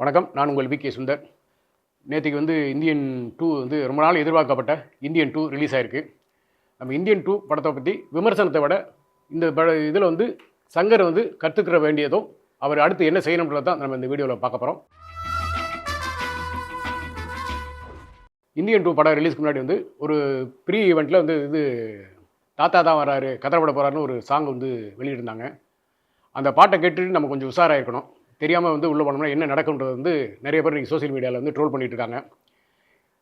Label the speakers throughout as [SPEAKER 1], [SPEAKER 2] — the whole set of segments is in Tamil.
[SPEAKER 1] வணக்கம். நான் உங்கள் வி கே சுந்தர். நேற்றுக்கு வந்து இந்தியன் டூ வந்து ரொம்ப நாள் எதிர்பார்க்கப்பட்ட இந்தியன் டூ ரிலீஸ் ஆயிருக்கு. நம்ம இந்தியன் டூ படத்தை பற்றி விமர்சனத்தை விட இந்த பட இதில் வந்து சங்கர் வந்து கற்றுக்கிற வேண்டியதும் அவர் அடுத்து என்ன செய்யணுன்றதை தான் நம்ம இந்த வீடியோவில் பார்க்க போகிறோம் இந்தியன் டூ படம் ரிலீஸ்க்கு முன்னாடி வந்து ஒரு ப்ரீ ஈவெண்ட்டில் வந்து இது தாத்தா தான் வராரு கதறப்பட போகிறாருன்னு ஒரு சாங் வந்து வெளியிட்டிருந்தாங்க. அந்த பாட்டை கேட்டுட்டு நம்ம கொஞ்சம் உஷாராக இருக்கணும். தெரியாமல் வந்து உள்ளே போனோம்னா என்ன நடக்குன்றது வந்து நிறைய பேர் நீங்கள் சோஷியல் மீடியாவில் வந்து ட்ரோல் பண்ணிட்டு இருக்காங்க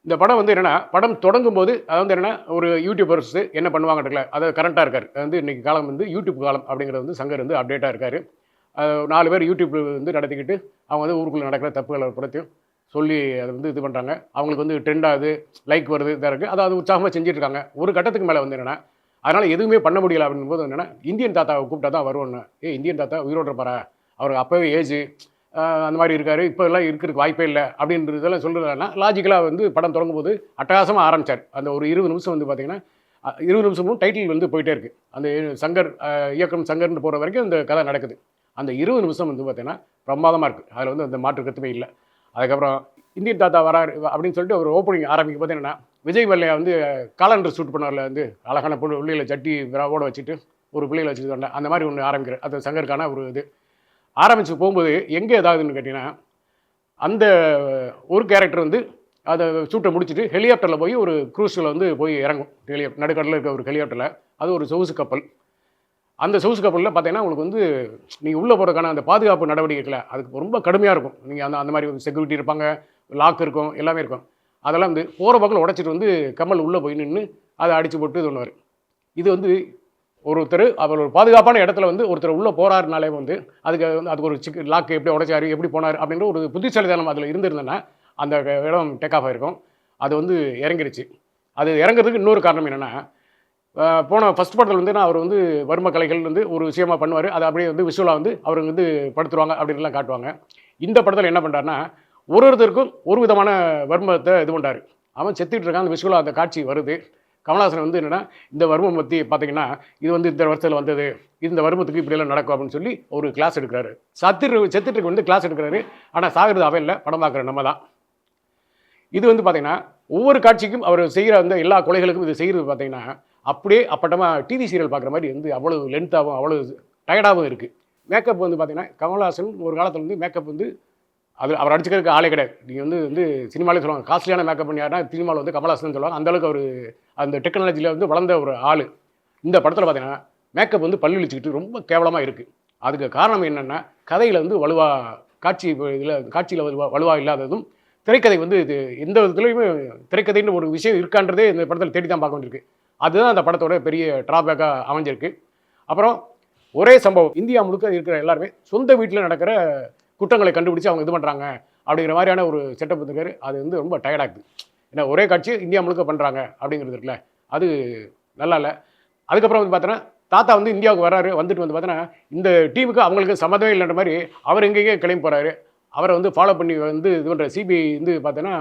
[SPEAKER 1] இந்த படம் வந்து என்னென்னா படம் தொடங்கும் போது அது வந்து என்னென்னா ஒரு யூடியூபர்ஸ் என்ன பண்ணுவாங்க அது கரண்ட்டாக இருக்கார். அது வந்து இன்றைக்கி காலம் வந்து யூடியூப் காலம் அப்படிங்கிறது வந்து சங்கர் வந்து அப்டேட்டாக இருக்கார். நாலு பேர் யூடியூப் வந்து நடத்திக்கிட்டு அவங்க வந்து ஊருக்குள்ளே நடக்கிற தப்புகளை படத்தையும் சொல்லி அதை வந்து இது பண்ணுறாங்க அவங்களுக்கு வந்து ட்ரெண்ட் ஆகுது லைக் வருது இதாக இருக்குது அதை அது உற்சாகமாக செஞ்சிட்ருக்காங்க ஒரு கட்டத்துக்கு மேலே வந்து என்னென்னா அதனால் எதுவுமே பண்ண முடியல அப்படின்னும் போது என்னென்னா இந்தியன் தாத்தாவை கூப்பிட்டா தான் வருவோன்னு ஏ இந்தியன் தாத்தா உயிரோட இருப்பாரா? அவருக்கு அப்போவே ஏஜ் அந்த மாதிரி இருக்கார். இப்போ எல்லாம் இருக்கிறதுக்கு வாய்ப்பே இல்லை அப்படின்றதெல்லாம் சொல்கிறதுனா லாஜிக்கலாக வந்து படம் தொடங்கும் போது அட்டகாசமாக ஆரம்பிச்சார். அந்த ஒரு இருபது நிமிஷம் வந்து பார்த்திங்கன்னா இருபது நிமிஷமும் டைட்டில் வந்து போயிட்டே இருக்குது அந்த சங்கர் இயக்கம் சங்கர்னு போகிற வரைக்கும் இந்த கதை நடக்குது. அந்த இருபது நிமிஷம் வந்து பார்த்திங்கன்னா பிரமாதமாக இருக்குது அதில் வந்து அந்த மாற்று கருத்துமே இல்லை. அதுக்கப்புறம் இந்தியன் தாத்தா வராரு அப்படின்னு சொல்லிட்டு ஒரு ஓப்பனிங் ஆரம்பிக்கும் போது என்னென்னா விஜய் வல்லையா வந்து காலண்டர் ஷூட் பண்ணார்ல வந்து அழகான பொண்ணு பிள்ளைகளை சட்டி விராவோட வச்சுட்டு ஒரு பிள்ளைகளை வச்சுட்டு வந்தேன் அந்த மாதிரி ஒன்று ஆரம்பிக்கிறேன் அது சங்கருக்கான ஒரு இது. ஆரம்பித்து போகும்போது எங்கே ஏதாவதுன்னு கேட்டிங்கன்னா அந்த ஒரு கேரக்டர் வந்து அதை ஷூட்டை முடிச்சுட்டு ஹெலிகாப்டரில் போய் ஒரு க்ரூஸில் வந்து போய் இறங்கும். ஹெலிகாப்டர் நடுக்கடலில் இருக்க ஒரு ஹெலிகாப்டரில் அது ஒரு சொகுசு கப்பல் அந்த சொகுசு கப்பலில் பார்த்தீங்கன்னா உங்களுக்கு வந்து நீங்கள் உள்ளே போகிறதுக்கான அந்த பாதுகாப்பு நடவடிக்கைகளை அதுக்கு ரொம்ப கடுமையாக இருக்கும். நீங்கள் அந்த அந்த மாதிரி செக்யூரிட்டி இருப்பாங்க லாக் இருக்கும் எல்லாமே இருக்கும். அதெல்லாம் வந்து போகிற பக்கம் உடச்சிட்டு வந்து கமல் உள்ளே போய் நின்று அதை அடித்து போட்டு இது பண்ணுவார். இது வந்து ஒருத்தர் அவர் ஒரு பாதுகாப்பான இடத்துல வந்து ஒருத்தர் உள்ளே போகிறாருனாலே வந்து அதுக்கு வந்து அதுக்கு ஒரு சிக்கு லாக்கு எப்படி உடைச்சாரு எப்படி போனார் அப்படின்ற ஒரு புத்திசாலிதனம் அதில் இருந்திருந்தேன்னா அந்த இடம் டேக் ஆஃப் ஆகிருக்கும் அது வந்து இறங்கிருச்சு. அது இறங்குறதுக்கு இன்னொரு காரணம் என்னென்னா போன ஃபஸ்ட் படத்தில் வந்து நான் அவர் வந்து வர்ம கலைகள் வந்து ஒரு விஷயமா பண்ணுவார். அதை அப்படியே வந்து விஷுவலாக வந்து அவர் வந்து படுத்துருவாங்க அப்படின்லாம் காட்டுவாங்க. இந்த படத்தில் என்ன பண்ணுறாருன்னா ஒரு ஒருத்தருக்கும் ஒரு விதமான வர்மத்தை இது பண்ணுறாரு அவன் செத்துட்டு இருக்கான் அந்த விஷுவலாக அந்த காட்சி வருது. கமலஹாசன் வந்து என்னென்னா இந்த வர்மம் பற்றி பார்த்தீங்கன்னா இது வந்து இந்த வருஷத்தில் வந்தது இந்த வர்மத்துக்கு இப்படியெல்லாம் நடக்கும் அப்படின்னு சொல்லி ஒரு கிளாஸ் எடுக்கிறாரு. சத்திரு செத்துட்டுக்கு வந்து கிளாஸ் எடுக்கிறாரு. ஆனால் சாகிறது அவன் இல்லை படம் பார்க்குற நம்ம தான் இது வந்து பார்த்தீங்கன்னா ஒவ்வொரு காட்சிக்கும் அவர் செய்கிற அந்த எல்லா கொலைகளுக்கும் இது செய்கிறது பார்த்தீங்கன்னா அப்படியே அப்பட்டமாக டிவி சீரியல் பார்க்குற மாதிரி வந்து அவ்வளோ லென்த்தாகவும் அவ்வளோ டயர்டாகவும் இருக்குது மேக்கப் வந்து பார்த்தீங்கன்னா கமல்ஹாசன் ஒரு காலத்தில் வந்து மேக்கப் வந்து அதில் அவர் அடிச்சுக்கிறதுக்கு ஆளே கிடையாது. நீங்கள் வந்து வந்து சினிமாலே சொல்லுவாங்க காஸ்ட்லியான மேக்கப் பண்ணியாருனா சினிமாவில் வந்து கமல்ஹாசன் சொல்லுவாங்க. அந்தளவுக்கு அவர் அந்த டெக்னாலஜியில் வந்து வளர்ந்த ஒரு ஆள். இந்த படத்தில் பார்த்தீங்கன்னா மேக்கப் வந்து பல்லு இழிச்சிக்கிட்டு ரொம்ப கேவலமாக இருக்குது அதுக்கு காரணம் என்னென்னா கதையில் வந்து வலுவா காட்சி இதில் காட்சியில் வலுவா வலுவா இல்லாததும் திரைக்கதை வந்து இது எந்த விதத்துலையுமே திரைக்கதைன்னு ஒரு விஷயம் இருக்கான்றதே இந்த படத்தில் தேடி தான் பார்க்க வேண்டியிருக்கு. அதுதான் அந்த படத்தோட பெரிய ட்ராபேக்காக அமைஞ்சிருக்கு. அப்புறம் ஒரே சம்பவம் இந்தியா முழுக்க இருக்கிற எல்லாருமே சொந்த வீட்டில் நடக்கிற குற்றங்களை கண்டுபிடிச்சு அவங்க இது பண்ணுறாங்க அப்படிங்கிற மாதிரியான ஒரு செட்டப் இருக்காரு அது வந்து ரொம்ப டயர்டாகுது ஏன்னா ஒரே காட்சி இந்தியா முழுக்க பண்ணுறாங்க அப்படிங்கிறது இருக்குல்ல. அது நல்லா இல்லை. அதுக்கப்புறம் வந்து பார்த்தோன்னா தாத்தா வந்து இந்தியாவுக்கு வராரு வந்துட்டு வந்து பார்த்தோன்னா இந்த டீமுக்கு அவங்களுக்கு சம்மதமே இல்லைன்ற மாதிரி அவர் எங்கேயே கிளம்பி போகிறாரு அவரை வந்து ஃபாலோ பண்ணி வந்து இது பண்ணுற சிபிஐ வந்து பார்த்தோன்னா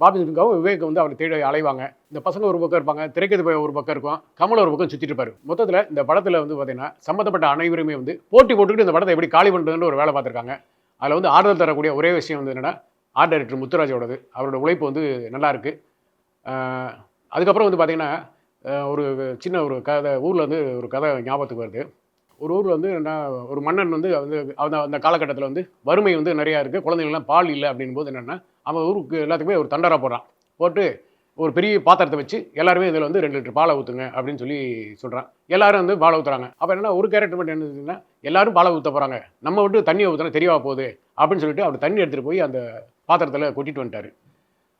[SPEAKER 1] பாபி சிங்காவும் விவேக் வந்து அவரை தேடி அலைவாங்க. இந்த பசங்க ஒரு பக்கம் இருப்பாங்க திரைக்கது போய் ஒரு பக்கம் இருக்கும் கமல் ஒரு பக்கம் சுற்றிட்டு இருப்பாரு. மொத்தத்தில் இந்த படத்தில் வந்து பார்த்தீங்கன்னா சம்மந்தப்பட்ட அனைவருமே வந்து போட்டி போட்டுக்கிட்டு இந்த படத்தை எப்படி காலி பண்ணுறதுன்னு ஒரு வேலை பார்த்துருக்காங்க. அதில் வந்து ஆறுதல் தரக்கூடிய ஒரே விஷயம் வந்து என்னென்னா ஆர்ட் டைரக்டர் முத்துராஜோடது. அவரோட உழைப்பு வந்து நல்லாயிருக்கு அதுக்கப்புறம் வந்து பார்த்திங்கன்னா ஒரு சின்ன ஒரு கதை ஊரில் வந்து ஒரு கதை ஞாபகத்துக்கு வருது. ஒரு ஊரில் வந்து என்ன ஒரு மன்னன் வந்து வந்து அந்த அந்த காலகட்டத்தில் வந்து வறுமை வந்து நிறையா இருக்குது குழந்தைங்கள்லாம் பால் இல்லை அப்படின் போது என்னென்னா அவன் ஊருக்கு எல்லாத்துக்குமே ஒரு தண்டரா போடுறான். போட்டு ஒரு பெரிய பாத்திரத்தை வச்சு எல்லாருமே இதில் வந்து ரெண்டு லிட்டர் பாலை ஊற்றுங்க அப்படின்னு சொல்லி சொல்கிறான் எல்லாரும் வந்து பாலை ஊற்றுறாங்க அப்போ என்னன்னா ஒரு கேரக்டர் மட்டும் என்ன எல்லாரும் பாலை ஊற்ற போகிறாங்க நம்ம விட்டு தண்ணியை ஊற்றுனா தெரியவா போகுது அப்படின்னு சொல்லிட்டு அவர் தண்ணி எடுத்துகிட்டு போய் அந்த பாத்திரத்தில் கொட்டிட்டு வந்துட்டார்.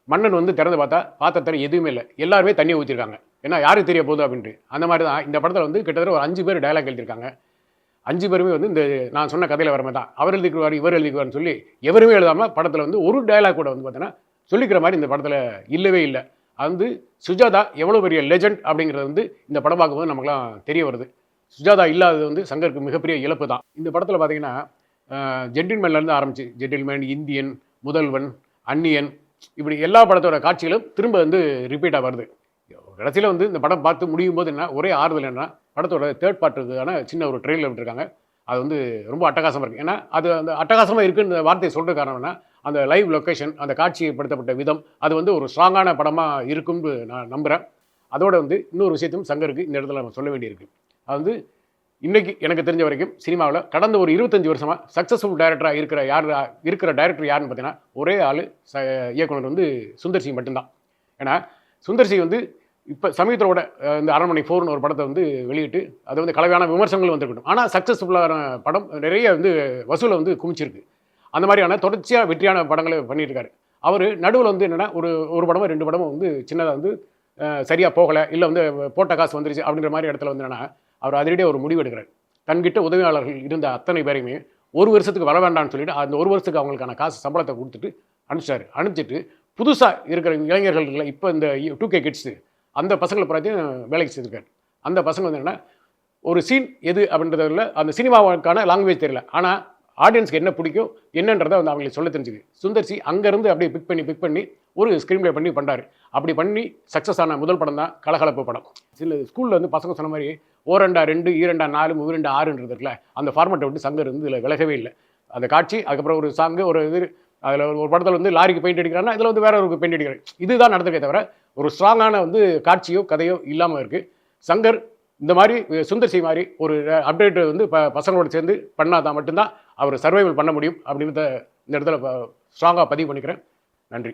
[SPEAKER 1] மன்னன் வந்து திறந்து பார்த்தா பாத்திரத்தில் எதுவுமே இல்லை. எல்லாருமே தண்ணியை ஊற்றிருக்காங்க ஏன்னா யாருக்கு தெரிய போகுது அப்படின்ட்டு. அந்த மாதிரி தான். இந்த படத்தில் வந்து கிட்டத்தட்ட ஒரு அஞ்சு பேர் டயலாக் எழுதியிருக்காங்க. அஞ்சு பேருமே வந்து இந்த நான் சொன்ன கதையில் வரமே தான். அவர் எழுதிக்குவார் இவர் எழுதிக்குவார்னு சொல்லி எவருமே எழுதாமல் படத்தில் வந்து ஒரு டயலாக் கூட வந்து பார்த்தீங்கன்னா சொல்லிக்கிற மாதிரி இந்த படத்தில் இல்லவே இல்லை. வந்து சுஜாதா எவ்வளோ பெரிய லெஜண்ட் அப்படிங்கிறது வந்து இந்த படம் பார்க்கும்போது நமக்குலாம் தெரிய வருது. சுஜாதா இல்லாதது வந்து சங்கருக்கு மிகப்பெரிய இழப்பு தான். இந்த படத்தில் பார்த்தீங்கன்னா ஜென்டில்மேன்லேருந்து ஆரம்பிச்சு ஜென்டில்மேன் இந்தியன் முதல்வன் அந்நியன் இப்படி எல்லா படத்தோட காட்சிகளும் திரும்ப வந்து ரிப்பீட்டாக வருது. கடைசியில் வந்து இந்த படம் பார்த்து முடியும் போது என்ன ஒரே ஆறுதல் என்ன படத்தோட தேர்ட் பார்ட்டுக்கான சின்ன ஒரு ட்ரெயிலில் விட்டுருக்காங்க. அது வந்து ரொம்ப அட்டகாசமாக இருக்குது ஏன்னா அது அந்த அட்டகாசமாக இருக்குன்ற வார்த்தையை சொல்கிற காரணம் என்ன அந்த லைவ் லொக்கேஷன் அந்த காட்சிப்படுத்தப்பட்ட விதம் அது வந்து ஒரு ஸ்ட்ராங்கான படமாக இருக்கும்னு நான் நம்புகிறேன் அதோட வந்து இன்னொரு விஷயத்தையும் சங்கருக்கு இந்த இடத்துல நம்ம சொல்ல வேண்டியிருக்கு. அது வந்து இன்றைக்கி எனக்கு தெரிஞ்ச வரைக்கும் சினிமாவில் கடந்த ஒரு இருபத்தஞ்சி வருஷமாக சக்ஸஸ்ஃபுல் டைரக்டராக இருக்கிற யார் இருக்கிற டைரக்டர் யாருன்னு பார்த்தீங்கன்னா ஒரே ஆள் ச இயக்குனர் வந்து சுந்தர் சிங் மட்டும்தான். ஏன்னா சுந்தர் சிங் வந்து இப்போ சமீபத்தோட இந்த அரண்மனை ஃபோர்னு ஒரு படத்தை வந்து வெளியிட்டு அது வந்து கலவையான விமர்சனங்கள் வந்திருக்கட்டும். ஆனால் சக்ஸஸ்ஃபுல்லான படம் நிறைய வந்து வசூலை வந்து குமிச்சிருக்கு அந்த மாதிரியான தொடர்ச்சியாக வெற்றியான படங்களை பண்ணியிருக்காரு. அவர் நடுவில் வந்து என்னென்னா ஒரு ஒரு படமும் ரெண்டு படமும் வந்து சின்னதாக வந்து சரியாக போகலை இல்லை வந்து போட்ட காசு வந்துருச்சு அப்படிங்கிற மாதிரி இடத்துல வந்து என்னென்னா அவர் அதிரடியாக ஒரு முடிவு எடுக்கிறார். தன்கிட்ட உதவியாளர்கள் இருந்த அத்தனை பேரையுமே ஒரு வருஷத்துக்கு வர வேண்டாம்னு சொல்லிட்டு அந்த ஒரு வருஷத்துக்கு அவங்களுக்கான காசு சம்பளத்தை கொடுத்துட்டு அனுப்பிச்சாரு. அனுப்பிச்சிட்டு புதுசாக இருக்கிற இளைஞர்கள் இல்லை இப்போ இந்த டூ கே கிட்ஸு அந்த பசங்களை பார்த்தியும் வேலைக்கு செய்திருக்காரு அந்த பசங்க வந்து என்னென்னா ஒரு சீன் எது அப்படின்றதில் அந்த சினிமாவுக்கான லாங்குவேஜ் தெரியல. ஆனால் ஆடியன்ஸ்க்கு என்ன பிடிக்கும் என்னன்றதை வந்து அவங்களுக்கு சொல்ல தெரிஞ்சுது. சுந்தர்சி அங்கேருந்து அப்படியே பிக் பண்ணி பிக் பண்ணி ஒரு ஸ்க்ரீன் ப்ளே பண்ணி பண்ணாரு அப்படி பண்ணி சக்ஸஸ் ஆன முதல் படம் தான் கலகலப்பு படம். சில ஸ்கூலில் வந்து பசங்க சொன்ன மாதிரி ஓரெண்டா ரெண்டு ஈரெண்டா நாலு மூரெண்டா ஆறுன்றது இருக்குல்ல அந்த ஃபார்மெட்டை விட்டு சங்கர் வந்து இதில் விலகவே இல்லை. அந்த காட்சி அதுக்கப்புறம் ஒரு சாங்கு ஒரு இது அதில் ஒரு படத்தில் வந்து லாரிக்கு பெயிண்ட் அடிக்கிறான்னா இதில் வந்து வேற ஒரு பெயிண்ட் அடிக்கிறார். இதுதான் நடந்திருக்கே தவிர ஒரு ஸ்ட்ராங்கான வந்து காட்சியோ கதையோ இல்லாமல் இருக்குது சங்கர் இந்த மாதிரி சுந்தர் சி மாதிரி ஒரு அப்டேட் வந்து ப பசங்களோட சேர்ந்து பண்ணாதான் மட்டும்தான் அவர் சர்வைவல் பண்ண முடியும் அப்படின்றத இந்த இடத்துல ஸ்ட்ராங்காக பதிவு பண்ணிக்கிறேன். நன்றி.